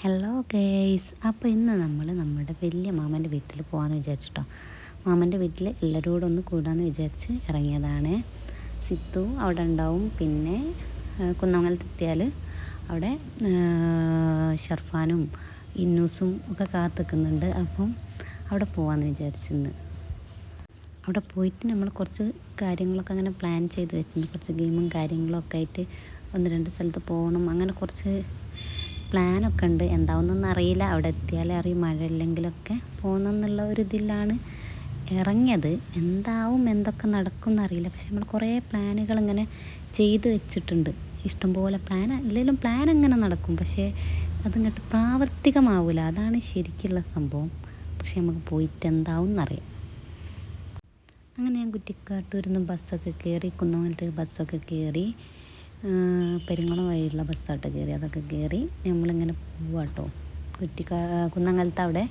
Hello guys അപ്പോൾ ഇന്ന് നമ്മൾ നമ്മുടെ വലിയ മാമന്റെ വീട്ടിൽ പോകാമെന്ന് വിചാരിച്ചിട്ടോ. മാമന്റെ വീട്ടിൽ എല്ലാവരും കൂടെ ഒന്ന് കൂടാമെന്ന് വിചാരിച്ച് ഇറങ്ങിയതാണ്. സിത്തു അവിടെ ഉണ്ടാവും. പിന്നെ കുന്നമംഗലത്തെത്തിയാൽ അവിടെ ഷർഫാനും ഇന്നൂസും ഒക്കെ കാത്തിക്കുന്നുണ്ട്. അപ്പം അവിടെ പോകാമെന്ന് വിചാരിച്ചിന്ന് അവിടെ പോയിട്ട് നമ്മൾ കുറച്ച് കാര്യങ്ങളൊക്കെ അങ്ങനെ പ്ലാൻ ചെയ്ത് വെച്ചിട്ടുണ്ട്. കുറച്ച് ഗെയിമും കാര്യങ്ങളൊക്കെ ആയിട്ട് ഒന്ന് രണ്ട് സ്ഥലത്ത് പോകണം അങ്ങനെ കുറച്ച് പ്ലാനൊക്കെ ഉണ്ട്. എന്താവുന്നൊന്നും അറിയില്ല. അവിടെ എത്തിയാലേ അറിയും. മഴ ഇല്ലെങ്കിലൊക്കെ പോകണം എന്നുള്ള ഒരു ഇതിലാണ് ഇറങ്ങിയത്. എന്താവും എന്തൊക്കെ നടക്കും എന്നറിയില്ല പക്ഷെ നമ്മൾ കുറേ പ്ലാനുകൾ ഇങ്ങനെ ചെയ്ത് വെച്ചിട്ടുണ്ട്. ഇഷ്ടംപോലെ പ്ലാൻ അല്ലെങ്കിലും പ്ലാൻ അങ്ങനെ നടക്കും. പക്ഷേ അതിങ്ങോട്ട് പ്രാവർത്തികമാവില്ല അതാണ് ശരിക്കുള്ള സംഭവം. പക്ഷെ നമുക്ക് പോയിട്ട് എന്താവും എന്നറിയാം അങ്ങനെ ഞാൻ കുറ്റിക്കാട്ടൂരിൽ നിന്ന് ബസ്സൊക്കെ കയറി കുന്നമലത്ത് ബസ്സൊക്കെ കയറി പെരിങ്ങളം വഴിയുള്ള ബസ്സാട്ടോ കയറി അതൊക്കെ കയറി നമ്മളിങ്ങനെ പോവാട്ടോ. കുറ്റിക്കാ കുന്നങ്ങലത്ത് അവിടെ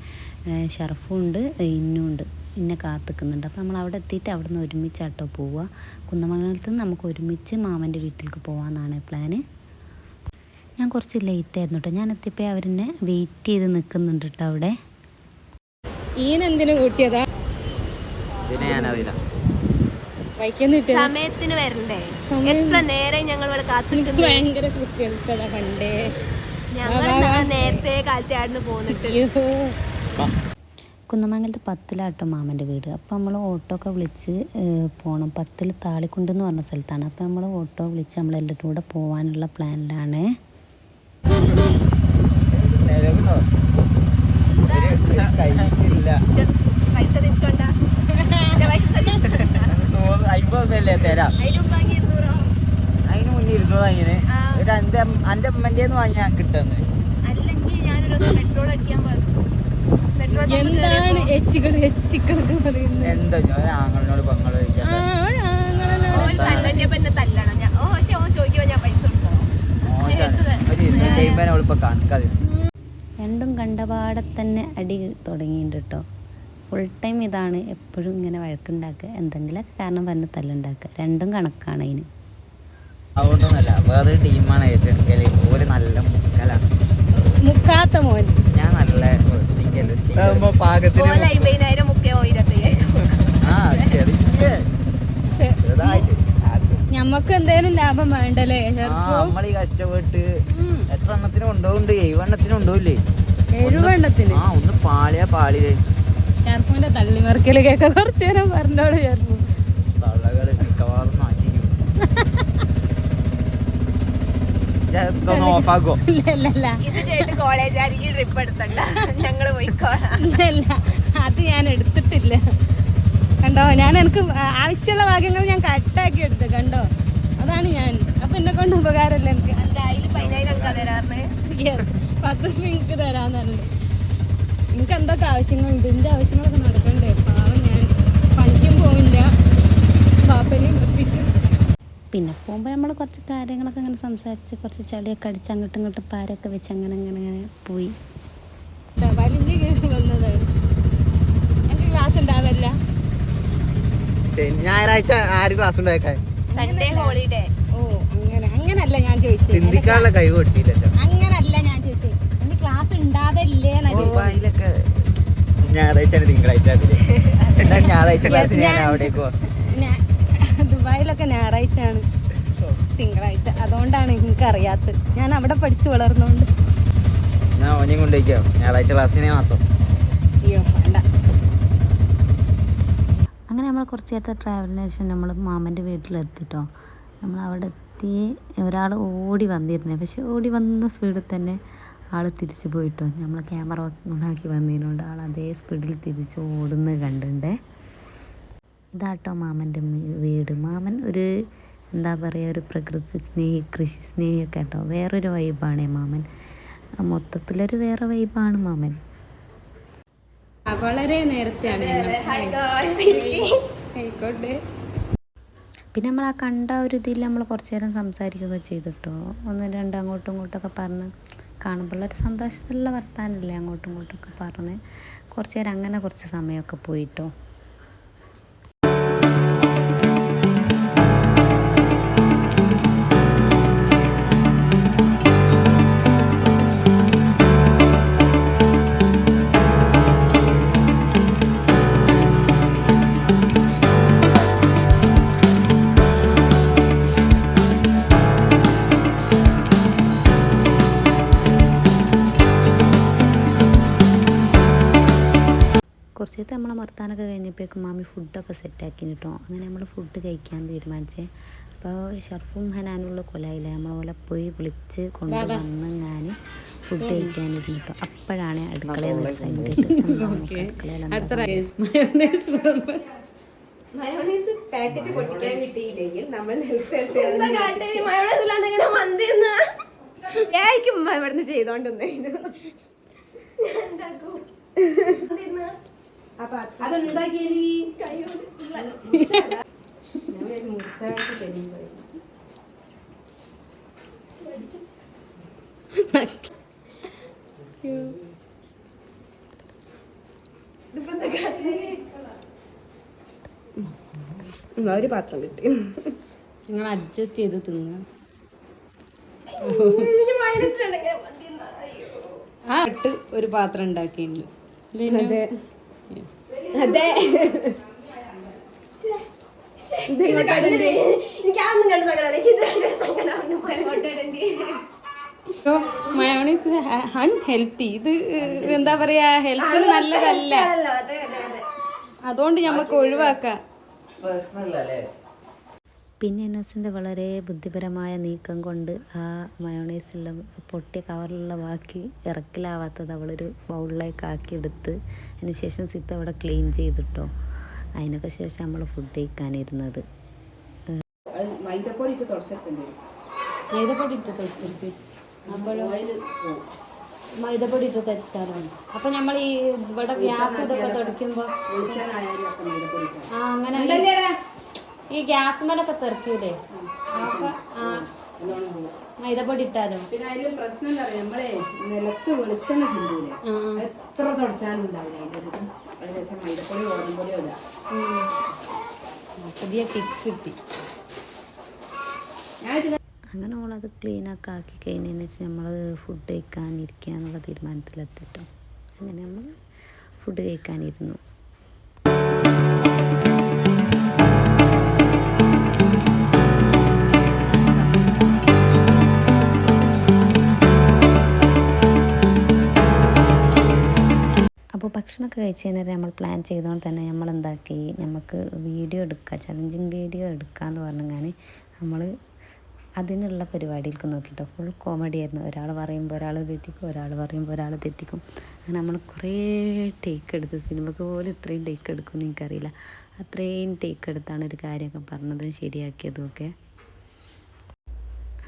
ഷർഫും ഉണ്ട് ഇന്നും ഉണ്ട് ഇന്നെ കാത്തിക്കുന്നുണ്ട്. അപ്പോൾ നമ്മൾ അവിടെ എത്തിയിട്ട് അവിടെ നിന്ന് ഒരുമിച്ചാട്ടോ പോവുക കുന്നമംഗലത്ത് നിന്ന് നമുക്ക് ഒരുമിച്ച് മാമന്റെ വീട്ടിലേക്ക് പോകാമെന്നാണ് പ്ലാന് ഞാൻ കുറച്ച് ലേറ്റ് ആയിരുന്നു കേട്ടോ ഞാൻ എത്തിയപ്പോൾ അവരെന്നെ വെയിറ്റ് ചെയ്ത് നിൽക്കുന്നുണ്ട് കേട്ടോ അവിടെ. ഈനെന്തിനു കൂട്ടിയതാ? ഞാനറിയില്ല. സമയത്തിന് വരണ്ടേ? എത്ര നേരം ഞങ്ങൾ ഇവിടെ കാത്തിരിക്കുന്നു ഭയങ്കര കൃത്യനിഷ്ഠത കണ്ടേ ഞങ്ങൾ നേരത്തെ കാലത്തെ ആയിരുന്നു പോന്നിട്ട് കുന്നമംഗലത്ത് പത്തിലാട്ടോ മാമന്റെ വീട്. അപ്പോൾ നമ്മൾ ഓട്ടോ ഒക്കെ വിളിച്ച് പോകണം പത്തിൽ താളിക്കുണ്ട് എന്ന് പറഞ്ഞ സ്ഥലത്താണ്. അപ്പോൾ നമ്മൾ ഓട്ടോ വിളിച്ച് നമ്മൾ എല്ലാവരും കൂടെ പോകാനുള്ള പ്ലാനിലാണ്. തിരിച്ചോണ്ടാ പൈസ തിരിച്ചോണ്ടാ. അമ്പത് തരാം? അതിന് മുന്നേ ഇരുന്നൂറ് അങ്ങനെ. ഒരു അമ്മന്റെ കിട്ടുന്നത്. എന്താണ് എച്ചിക്കട് എച്ചിക്കട് എന്തോ ഞാൻ രണ്ടും കണ്ടപാടെ തന്നെ അടി തുടങ്ങിയിട്ടുണ്ട് കേട്ടോ ഫുൾ ടൈം ഇതാണ് എപ്പോഴും ഇങ്ങനെ വഴക്കുണ്ടാക്കുക. എന്തെങ്കിലും കാരണം പറഞ്ഞ് തല്ലുണ്ടാക്കുക. രണ്ടും കണക്കാണ് അതിന്. വേറൊരു ടീമാണ് ഏറ്റെടുക്കൽ ഒരു നല്ല മുക്കലാണ്. മുക്കാത്ത മോൻ. ഞാൻ നല്ല പാകത്തിന് ഞമ്മക്ക് എന്തേലും ലാഭം വേണ്ടല്ലേ? നമ്മളീ കഷ്ടപ്പെട്ട് എത്ര എണ്ണത്തിന് കൊണ്ടുപോകുന്നുണ്ട് ഉണ്ടോ ഇല്ലേ എഴുവെണ്ണത്തിന് ആ ഒന്ന് പാളിയാ പാളിയേ ചെറുപ്പന്റെ തള്ളിമറിക്കൽ കേക്ക കുറച്ചു നേരം പറഞ്ഞോളൂ ഇല്ല അത് ഞാൻ എടുത്തിട്ടില്ല. കണ്ടോ? ഞാൻ എനിക്ക് ആവശ്യമുള്ള ഭാഗ്യങ്ങൾ ഞാൻ കട്ടാക്കി എടുത്തു കണ്ടോ? അതാണ് ഞാൻ. അപ്പൊ എന്നെ കൊണ്ട് ഉപകാരമില്ല എനിക്ക്. പത്ത് മിനിറ്റ് എനിക്ക് തരാന്നുണ്ട് എനിക്ക് എന്തൊക്കെ ആവശ്യങ്ങളുണ്ട്? എന്റെ ആവശ്യങ്ങളൊക്കെ നടക്കണ്ടേ? പാവം ഞാൻ. പണിക്കും പോവില്ല. പാപ്പനെയും ഒപ്പിക്കും പിന്നെ പോകുമ്പോൾ നമ്മൾ കുറച്ച് കാര്യങ്ങളൊക്കെ അങ്ങനെ സംസാരിച്ച് കുറച്ച് ചളിയൊക്കെ അടിച്ച് അങ്ങോട്ടും ഇങ്ങോട്ടും പാരൊക്കെ വെച്ച് അങ്ങനെ അങ്ങനെ അങ്ങനെ പോയി. വലിഞ്ഞ് കയറി വന്നതാണ് എനിക്ക് ക്ലാസ് ഉണ്ടാവില്ല. ഞായറാഴ്ച ആര് ക്ലാസ് ഉണ്ടായേക്കാൻ സൺഡേ ഹോളിഡേ ഓ അങ്ങനെ. അങ്ങനല്ല ഞാൻ ചോദിച്ചത് ചിന്തിക്കാനുള്ള കഴിവ് കിട്ടിയില്ലല്ലോ. അങ്ങനല്ല ഞാൻ ചോദിച്ചത് എനിക്ക് ക്ലാസ് ഉണ്ടാവില്ലേ എന്നാ ചോദിച്ചത് ദുബായിലൊക്കെ ഞായറാഴ്ച തിങ്കളാഴ്ച ക്ലാസ് ഞാൻ അവിടേക്ക് ദുബായിലൊക്കെ ഞായറാഴ്ചയാണ് തിങ്കളാഴ്ച. അതുകൊണ്ടാണ് എനിക്ക് അറിയാത്തത് ഞാൻ അവിടെ പഠിച്ചു വളർന്നുകൊണ്ട് ഞാൻ ഓനെയും കൊണ്ടേക്കാം ഞായറാഴ്ച ക്ലാസ്സിനെ മാത്രം. അയ്യോ വേണ്ട. അങ്ങനെ നമ്മൾ കുറച്ച് നേരത്തെ ട്രാവലിന് ശേഷം നമ്മൾ മാമന്റെ വീട്ടിലെത്തിട്ടോ നമ്മൾ അവിടെ എത്തി ഒരാൾ ഓടി വന്നിരുന്നേ. പക്ഷെ ഓടി വന്ന സ്പീഡിൽ തന്നെ ആൾ തിരിച്ചു പോയിട്ടോ? നമ്മൾ ക്യാമറ ഓണാക്കി വന്നതിനോണ്ട് ആൾ അതേ സ്പീഡിൽ തിരിച്ച് ഓടുന്നത് കണ്ടിട്ടുണ്ടേ ഇതാട്ടോ മാമന്റെ വീട്. മാമൻ ഒരു എന്താ പറയുക ഒരു പ്രകൃതി സ്നേഹി കൃഷി സ്നേഹിയൊക്കെ കേട്ടോ വേറൊരു വൈബാണേ മാമൻ. മൊത്തത്തിലൊരു വേറെ വൈബാണ് മാമൻ. വളരെ നേരത്തെയാണ് ഞങ്ങൾ ആയിക്കോട്ടെ. പിന്നെ നമ്മൾ ആ കണ്ട ഒരു ഇതിൽ നമ്മൾ കുറച്ച് നേരം സംസാരിക്കുകയൊക്കെ ചെയ്തിട്ടോ? ഒന്ന് രണ്ട് അങ്ങോട്ടും ഇങ്ങോട്ടൊക്കെ പറഞ്ഞ് കാണുമ്പോഴുള്ളൊരു സന്തോഷത്തിലുള്ള വർത്തമാനമല്ലേ അങ്ങോട്ടും ഇങ്ങോട്ടൊക്കെ പറഞ്ഞ് കുറച്ച് നേരം അങ്ങനെ കുറച്ച് സമയമൊക്കെ പോയിട്ടോ? നേരത്തെ നമ്മളെ മർത്താനൊക്കെ കഴിഞ്ഞപ്പോഴേക്കും മാമി ഫുഡൊക്കെ സെറ്റാക്കി കേട്ടോ അങ്ങനെ നമ്മൾ ഫുഡ് കഴിക്കാൻ തീരുമാനിച്ചേ. അപ്പോൾ ഷർഫും ഹനാനുള്ള കൊലായില്ല? നമ്മളെ പോയി വിളിച്ച് കൊണ്ടുവന്ന് ഞാൻ ഫുഡ് കഴിക്കാനിരുന്നു കേട്ടോ അപ്പോഴാണ് അടുക്കളയിൽ നിന്ന് സൈഡ്. മയോണൈസ് പാക്കറ്റ് പൊട്ടിക്കാൻ കിട്ടിയില്ലെങ്കിൽ നമ്മൾ മയോണൈസ് ഇല്ലാണ്ട് ഇവിടുന്ന് ചെയ്തോണ്ടിരുന്നു അപ്പൊ അതെന്താക്കിയത്? ഒരു പാത്രം കിട്ടി. നിങ്ങൾ അഡ്ജസ്റ്റ് ചെയ്ത് തിന്നുക. ആ ഇട്ട് ഒരു പാത്രം ഉണ്ടാക്കിയിട്ടുണ്ട്. അതെ അതെ ഇത് മയോണൈസ് അൺഹെൽത്തി ഇത് എന്താ പറയാ ഹെൽത്തിന് നല്ലതല്ല. അതെ അതെ അതെ. അതുകൊണ്ട് ഞമ്മക്ക് ഒഴിവാക്കാം. അല്ലേ? പിന്നെ ഇന്നോസെന്റ് വളരെ ബുദ്ധിപരമായ നീക്കം കൊണ്ട് ആ മയോണൈസെല്ലാം പൊട്ടിയ കവറിലുള്ള ബാക്കി ഇറക്കിലാവാത്തത് അവളൊരു ബൗളിലേക്ക് ആക്കി എടുത്ത് അതിന് ശേഷം സിത്ത് അവിടെ ക്ലീൻ ചെയ്തിട്ടോ. അതിനൊക്കെ ശേഷം നമ്മൾ ഫുഡ് കഴിക്കാനിരുന്നത്. മൈദപ്പൊടി ഇട്ട് തുടച്ചിട്ടുണ്ട് മൈദപ്പൊടി ഇട്ട് തെച്ചിട്ട് അപ്പോഴോ? മൈദപ്പൊടി ഇട്ട് തെച്ചാലോ അപ്പൊ നമ്മൾ ഈ ഇവിടെ ഗ്യാസ് ഇതൊക്കെ തുടയ്ക്കുമ്പോ ആ അങ്ങനെ ഈ ഗ്യാസ് മേലൊക്കെ തെറിക്കൂലേ? മൈദപ്പൊടി ഇട്ടാലോ? പിന്നെ അതിൽ പ്രശ്നം എന്താ പറയാ നമ്മളെ നിലത്ത് വെളിച്ചെണ്ണ ആ. എത്ര തുടച്ചാലും ഉണ്ടാവില്ല അതിന്റെ ശേഷം മൈദപ്പൊടി ഇടുക ഉം. പുതിയ ടിപ്പ് കിട്ടി. ഞാൻ അങ്ങനെ ഓളത് ക്ലീനൊക്കെ ആക്കി കഴിഞ്ഞതിന് വെച്ച് നമ്മൾ ഫുഡ് കഴിക്കാനിരിക്കുക എന്നുള്ള തീരുമാനത്തിലെത്തിട്ടോ. അങ്ങനെ നമ്മൾ ഫുഡ് കഴിക്കാനിരുന്നു. അപ്പോൾ ഭക്ഷണമൊക്കെ കഴിച്ച് കഴിഞ്ഞാൽ നമ്മൾ പ്ലാൻ ചെയ്തുകൊണ്ട് തന്നെ നമ്മൾ എന്താക്കി നമുക്ക് വീഡിയോ എടുക്കുക ചലഞ്ചിങ് വീഡിയോ എടുക്കുക എന്ന് പറഞ്ഞാൽ നമ്മൾ അതിനുള്ള പരിപാടിയിലേക്ക് നോക്കിട്ടോ. ഫുൾ കോമഡി ആയിരുന്നു. ഒരാൾ പറയുമ്പോൾ ഒരാൾ തെറ്റിക്കും ഒരാൾ പറയുമ്പോൾ ഒരാൾ തെറ്റിക്കും. അങ്ങനെ നമ്മൾ കുറേ ടേക്ക് എടുത്ത് സിനിമക്ക് പോലും ഇത്രയും ടേക്ക് എടുക്കുമെന്ന് എനിക്കറിയില്ല. അത്രയും ടേക്ക് എടുത്താണ് ഒരു കാര്യമൊക്കെ പറഞ്ഞത് ശരിയാക്കിയതും ഒക്കെ.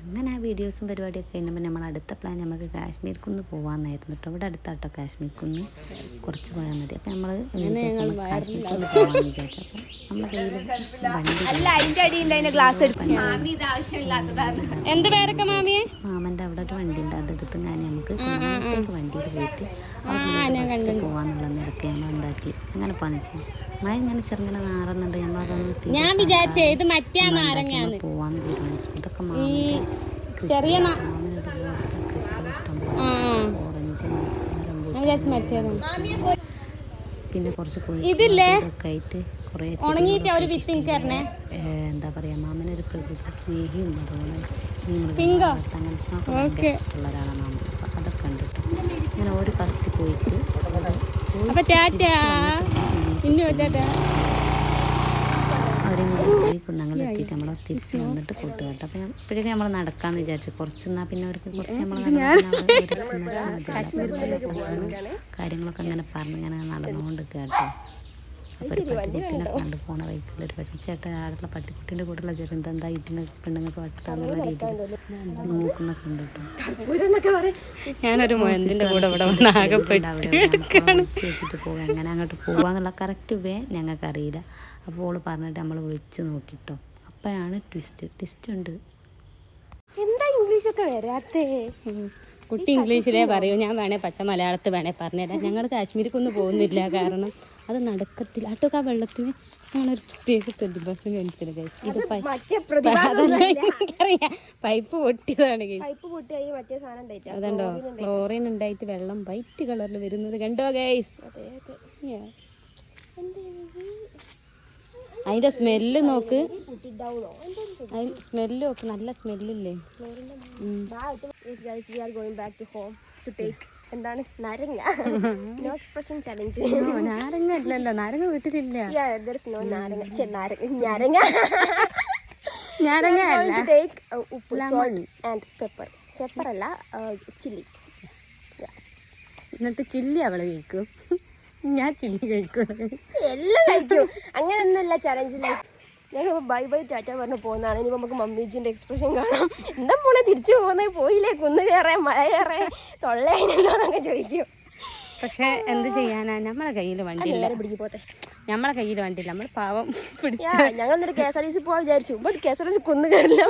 അങ്ങനെ ആ വീഡിയോസും പരിപാടിയൊക്കെ കഴിഞ്ഞപ്പോൾ നമ്മൾ അടുത്ത പ്ലാൻ നമുക്ക് കാശ്മീർ കുന്ന് പോകാമെന്നായിരുന്നു കേട്ടോ. ഇവിടെ അടുത്താട്ടോ കാശ്മീർ കുന്ന്. കുറച്ച് പോയാൽ മതി. അപ്പം നമ്മൾ കാശ്മീർ കുന്ന് പോകാമെന്ന് വിചാരിച്ചു. അപ്പം കയ്യിൽ ഗ്ലാസ് എന്ത് പേരൊക്കെ മാമിയെ? മാമന്റെ അവിടെ ഒരു വണ്ടി ഉണ്ട് അതെടുത്ത് ഞാൻ നമുക്ക് വണ്ടിയിൽ പോയിട്ട് പോകാന്നുള്ള നിരക്ക് നമ്മൾ ഉണ്ടാക്കി. അങ്ങനെ പോകാന്ന് വെച്ചാൽ മഴ ഇങ്ങനെ ചെറുങ്ങനെ നാറുന്നുണ്ട്. ഞാൻ ഇത് മറ്റേ നാരങ്ങാന്ന്. പോവാന്ന് തീരുമാനിച്ചു മാമന്റെ ചെറിയ മാമന് പിന്നെ കുറച്ച് ഇതില്ലേ? ഇതൊക്കെ ആയിട്ട് കുറേ ഉണങ്ങിയിട്ട് ഒരു വിത്ത് എനിക്ക് തരണേ ഏഹ് എന്താ പറയുക മാമനൊരു പ്രകൃതി സ്നേഹിയും അതുപോലെ ഈ അങ്ങനത്തെ മാമൻ. അപ്പം അതൊക്കെ കണ്ടിട്ട് ഇങ്ങനെ ഒരു കത്തി പോയിട്ട് അപ്പോൾ ടാറ്റാ? ടാറ്റ അവരെയും കൂടെ ഈ കുന്നങ്ങൾ എത്തിയിട്ട് നമ്മൾ തിരിച്ച് വന്നിട്ട് പോട്ട് കേട്ടോ അപ്പം ഇപ്പോഴേക്കും നമ്മൾ നടക്കാമെന്ന് വിചാരിച്ചു. കുറച്ച് എന്നാൽ പിന്നെ അവർക്ക് കുറച്ച് നമ്മൾ കാര്യങ്ങളൊക്കെ അങ്ങനെ പറഞ്ഞ് ഇങ്ങനെ നടന്നുകൊണ്ട് കേട്ടോ. അപ്പോൾ ഒരു പട്ടിക്കുട്ടിനെ കൊണ്ടുപോകണ പോണ വഴിക്കുള്ള ഒരു പട്ടിച്ചേട്ടൻ ആടുള്ള പട്ടിക്കുട്ടിന്റെ കൂടെയുള്ള ചെറുത് എന്താ ഇതിന് പെണ്ണുങ്ങൾക്ക് വട്ടാന്നുള്ള രീതിയിൽ നോക്കുന്നൊക്കെ ഉണ്ട് കേട്ടോ. ഞാനൊരു മൊയന്തിന്റെ കൂടെ ഇവിടെ വന്ന് ആകെപ്പെട്ടു എങ്ങനെ അങ്ങോട്ട് പോവാന്നുള്ള കറക്റ്റ് വേ ഞങ്ങൾക്കറിയില്ല. അപ്പോൾ ഓൾ പറഞ്ഞിട്ട് നമ്മൾ വിളിച്ച് നോക്കിട്ടോ. അപ്പോഴാണ് ട്വിസ്റ്റ് ട്വിസ്റ്റ് ഉണ്ട്. എന്താ ഇംഗ്ലീഷൊക്കെ വരാത്തേ? കുട്ടി ഇംഗ്ലീഷിലേ പറയൂ. ഞാൻ വേണേ പച്ച മലയാളത്തിൽ വേണേ പറഞ്ഞുതരാം. ഞങ്ങൾ കാശ്മീരിക്കൊന്നും പോകുന്നില്ല. കാരണം അത് നടക്കത്തില്ല. ആട്ടൊക്കെ ആ വെള്ളത്തിന് ഞങ്ങളൊരു പ്രത്യേക പ്രതിഭാസം കാണിച്ചില്ല ഗൈസ് ഇത് എനിക്കറിയാം. പൈപ്പ് പൊട്ടിയതാണ് അതുണ്ടോ ക്ലോറിൻ ഉണ്ടായിട്ട്? വെള്ളം വൈറ്റ് കളറിൽ വരുന്നത് കണ്ടോ ഗൈസ് അതെ അതെ. അതിന്റെ സ്മെല്ല് നോക്ക്. സ്മെല്ല് നോക്ക്. നല്ല സ്മെല്ലില്ലേ? we are going back to home to take എന്താണ്? നാരങ്ങ. നോ എക്സ്പ്രഷൻ ചലഞ്ച് നാരങ്ങ ഇല്ലല്ലോ. നാരങ്ങ വീട്ടിലില്ല. നോ നാരങ്ങ. നാരങ്ങ നാരങ്ങ നാരങ്ങ ടേക്ക് ഉപ്പ് സോൾട്ട് ആൻഡ് പെപ്പർ പെപ്പർ അല്ല ചില്ലി എന്നിട്ട് ചില്ലി അവൾ കഴിക്കും. ഞാൻ ചില്ലി കഴിക്കും. എല്ലാം കഴിക്കും. അങ്ങനെയൊന്നുമല്ല ചലഞ്ചില്ല ഞങ്ങൾ ബൈ ബൈ ടാറ്റ പറഞ്ഞ് പോകുന്നതാണ്. ഇനി നമുക്ക് മമ്മീജിന്റെ എക്സ്പ്രഷൻ കാണാം. എന്താ മോളെ തിരിച്ചു പോകുന്നത് പോയില്ലേ? കുന്നു കയറേ മഴ കയറേ തൊള്ളയില്ലല്ലോ എന്നൊക്കെ ചോദിക്കും. പക്ഷെ എന്ത് ചെയ്യാനാ? നമ്മളെ കയ്യിൽ വണ്ടി പിടിക്കും പോത്തെ. നമ്മളെ കയ്യിൽ വണ്ടി നമ്മൾ പാവം പിടിച്ച ഞങ്ങൾ എന്നിട്ട് K S R T C പോവാൻ വിചാരിച്ചു. But K S R T C കുന്ന് കയറില്ല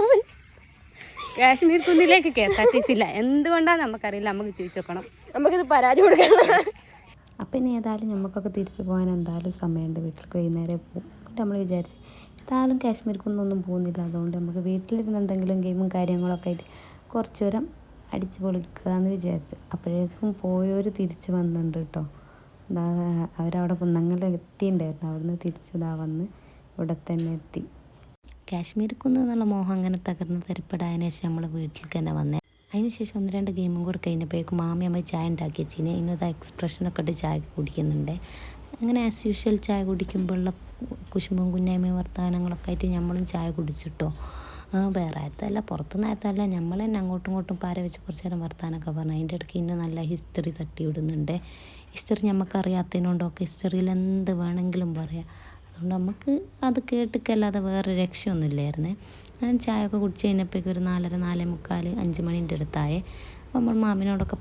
Kashmir കുന്നിലേക്ക് K S R T C ഇല്ല എന്തുകൊണ്ടാണ് നമുക്കറിയില്ല. നമുക്ക് ചോദിച്ചു നോക്കണം. നമുക്കിത് പരാതി കൊടുക്കണം അപ്പം ഇനി ഏതായാലും നമുക്കൊക്കെ തിരിച്ചു പോകാൻ എന്തായാലും സമയമുണ്ട്. വീട്ടിൽ വൈകുന്നേരം പോകും നമ്മൾ വിചാരിച്ച് ഏതായാലും കാശ്മീർക്കൊന്നും പോകുന്നില്ല. അതുകൊണ്ട് നമുക്ക് വീട്ടിലിരുന്ന് എന്തെങ്കിലും ഗെയിമും കാര്യങ്ങളൊക്കെ ആയിട്ട് കുറച്ച് നേരം അടിച്ച് പൊളിക്കുക എന്ന് വിചാരിച്ചു. അപ്പോഴേക്കും പോയവർ തിരിച്ച് വന്നിട്ടുണ്ട് കേട്ടോ. ഇതാ അവരവിടെ കുന്നങ്ങളിൽ എത്തിയിട്ടുണ്ടായിരുന്നു അവിടുന്ന് തിരിച്ച് ഇതാ വന്ന് ഇവിടെ തന്നെ എത്തി. കാശ്മീർ കാശ്മീർക്കുന്ന് എന്നുള്ള മോഹം അങ്ങനെ തകർന്ന് തരിപ്പെടായതിനു ശേഷം നമ്മൾ വീട്ടിൽ തന്നെ വന്നേ. അതിന് ശേഷം ഒന്ന് രണ്ട് ഗെയിമും കൂടെ കഴിഞ്ഞപ്പോഴേക്കും മാമി അമ്മ ചായ ഉണ്ടാക്കി വെച്ചിന്. ഇന്നത്തെ എക്സ്പ്രഷനൊക്കെ ഇട്ട് ചായ കുടിക്കുന്നുണ്ട്. അങ്ങനെ ആസ് യൂഷ്വൽ ചായ കുടിക്കുമ്പോഴുള്ള കുശുമ്പും കുഞ്ഞായ്മയും വർത്തമാനങ്ങളൊക്കെ ആയിട്ട് നമ്മളും ചായ കുടിച്ചിട്ടോ. വേറെ ആയത്തല്ല പുറത്തുനിന്ന് നമ്മൾ തന്നെ അങ്ങോട്ടും ഇങ്ങോട്ടും പാര വെച്ച് കുറച്ച് നേരം വർത്താനമൊക്കെ പറഞ്ഞു. അതിന്റെ ഇടയ്ക്ക് ഇന്ന് നല്ല ഹിസ്റ്ററി തട്ടി വിടുന്നുണ്ട് ഹിസ്റ്ററി നമുക്കറിയാത്തതിനോണ്ടൊക്കെ ഹിസ്റ്ററിയിൽ എന്ത് വേണമെങ്കിലും പറയാം. അതുകൊണ്ട് നമുക്ക് അത് കേട്ടിക്കല്ലാതെ വേറെ രക്ഷയൊന്നുമില്ലായിരുന്നേ. ഞാൻ ചായ ഒക്കെ കുടിച്ച് കഴിഞ്ഞപ്പോഴേക്കും ഒരു നാലര നാലേ മുക്കാൽ അഞ്ച് മണിന്റെ അടുത്തായേ നമ്മൾ മാമനോടൊക്കെ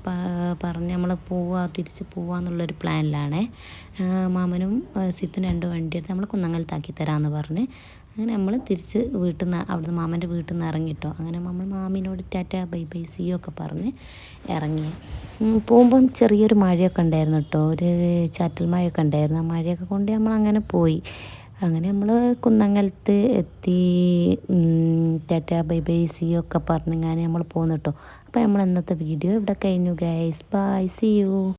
പറഞ്ഞ് നമ്മൾ പോവുക തിരിച്ച് പോവുക എന്നുള്ളൊരു പ്ലാനിലാണേ. മാമനും സിത്തും രണ്ട് വണ്ടി എടുത്ത് നമ്മൾ കുന്നങ്ങലത്താക്കി തരാമെന്ന് പറഞ്ഞ്. അങ്ങനെ നമ്മൾ തിരിച്ച് വീട്ടിൽ നിന്ന് അവിടുന്ന് മാമന്റെ വീട്ടിൽ നിന്ന് ഇറങ്ങിട്ടോ. അങ്ങനെ നമ്മൾ മാമിനോട് ടാറ്റ ബൈ ബൈ സിയോ ഒക്കെ പറഞ്ഞ് ഇറങ്ങി. പോകുമ്പം ചെറിയൊരു മഴയൊക്കെ ഉണ്ടായിരുന്നു കേട്ടോ ഒരു ചാറ്റൽ മഴയൊക്കെ ഉണ്ടായിരുന്നു. ആ മഴയൊക്കെ കൊണ്ട് നമ്മൾ അങ്ങനെ പോയി. അങ്ങനെ നമ്മൾ കുന്നങ്ങലത്ത് എത്തി ടാറ്റ ബൈ ബൈ സിയോ ഒക്കെ പറഞ്ഞ് ഇങ്ങനെ നമ്മൾ പോകുന്നു കേട്ടോ അപ്പോൾ നമ്മൾ ഇന്നത്തെ വീഡിയോ ഇവിടെ കഴിഞ്ഞു ഗൈസ് ബൈ സി യു